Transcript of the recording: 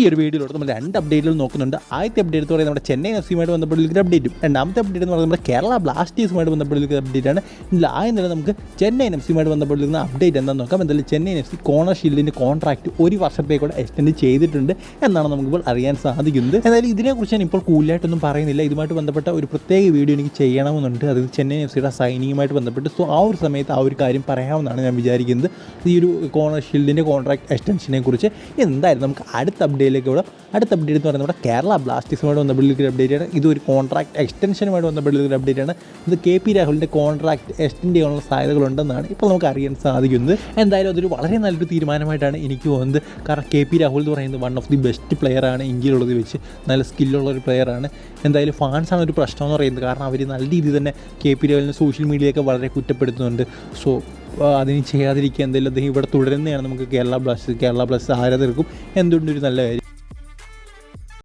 ഈ ഒരു വീഡിയോയിലൂടെ നമ്മൾ രണ്ട് അപ്ഡേറ്റുകൾ നോക്കുന്നുണ്ട്. ആദ്യത്തെ അപ്ഡേറ്റ് എന്ന് പറയുന്നത് നമ്മുടെ ചെന്നൈ എഫ് സിയുമായിട്ട് ബന്ധപ്പെട്ടുള്ള അപ്ഡേറ്റും രണ്ടാമത്തെ അപ്ഡേറ്റ് എന്ന് പറയുന്നത് നമ്മുടെ കേരള ബ്ലാസ്റ്റേഴ്സുമായിട്ട് ബന്ധപ്പെട്ടുള്ള അപ്ഡേറ്റ് ആണ്. ഇതിൽ ആദ്യം തന്നെ നമുക്ക് ചെന്നൈ എഫ് സിയുമായിട്ട് ബന്ധപ്പെട്ടുള്ള അപ്ഡേറ്റ് എന്താണെന്ന് നോക്കാം. എന്തായാലും ചെന്നൈ എഫ് സി കോണർ ഷീൽഡിന്റെ കോൺട്രാക്ട് ഒരു വർഷത്തേക്കൂടെ എക്സ്റ്റെൻഡ് ചെയ്തിട്ടുണ്ട് എന്നാണ് നമുക്കിപ്പോൾ അറിയാൻ സാധിക്കുന്നത്. എന്തായാലും ഇതിനെക്കുറിച്ച് ഞാൻ ഇപ്പോൾ കൂടുതലായിട്ടൊന്നും പറയുന്നില്ല. ഇതുമായിട്ട് ബന്ധപ്പെട്ട ഒരു പ്രത്യേക വീഡിയോ എനിക്ക് ചെയ്യണമെന്നുണ്ട്. അത് ചെന്നൈ എഫ് സിയുടെ സൈനിങ്ങുമായിട്ട് ബന്ധപ്പെട്ട്. സോ ആ ഒരു സമയത്ത് ആ ഒരു കാര്യം പറയാമെന്നാണ് ഞാൻ വിചാരിക്കുന്നത്. ഈ ഒരു കോണർ ഷീൽഡിന്റെ കോൺട്രാക്ട് എക്സ്റ്റൻഷനെ കുറിച്ച് എന്തായാലും നമുക്ക് അടുത്ത അപ്ഡേറ്റിലേക്ക് വിടാം അടുത്ത അപ്ഡേറ്റ് എന്ന് പറയുന്നത് നമ്മുടെ കേരള ബ്ലാസ്റ്റേഴ്സുമായിട്ട് ബന്ധപ്പെട്ടുള്ള അപ്ഡേറ്റ് ആണ്. ഇത് ഒരു കോൺട്രാക്ട് എക്സ്റ്റൻഷനുമായിട്ട് ബന്ധപ്പെട്ടുള്ള അപ്ഡേറ്റ് ആണ്. ഇത് കെ പി രാഹുലിന്റെ കോൺട്രാക്ട് എക്സ്റ്റെൻഡ് ചെയ്യാനുള്ള സാധ്യതകളുണ്ടെന്നാണ് ഇപ്പോൾ നമുക്ക് അറിയാൻ സാധിക്കുന്നത്. എന്തായാലും അതൊരു വളരെ നല്ലൊരു തീരുമാനമായിട്ടാണ് എനിക്ക് തോന്നുന്നത്. കാരണം കെ പി രാഹുൽ എന്ന് പറയുന്നത് വൺ ഓഫ് ദി ബെസ്റ്റ് പ്ലെയറാണ് ഇന്ത്യയിലുള്ളത് വെച്ച്. നല്ല സ്കില്ലുള്ള ഒരു പ്ലെയറാണ് എന്തായാലും ഫാൻസാണ് ഒരു പ്രശ്നം എന്ന് പറയുന്നത്. കാരണം അവർ നല്ല രീതിയിൽ തന്നെ കെ പി രാഹുലിനെ സോഷ്യൽ മീഡിയയൊക്കെ വളരെ കുറ്റപ്പെടുത്തുന്നുണ്ട്. സോ അതിന് ചെയ്യാതിരിക്കുക എന്തെങ്കിലും അദ്ദേഹം ഇവിടെ തുടരുന്നതാണ് നമുക്ക് കേരള ബ്ലാസ്റ്റേഴ്സ് കേരള ബ്ലാസ്റ്റേഴ്സ് ആരാധകർക്കും എന്തുകൊണ്ടൊരു നല്ല കാര്യം.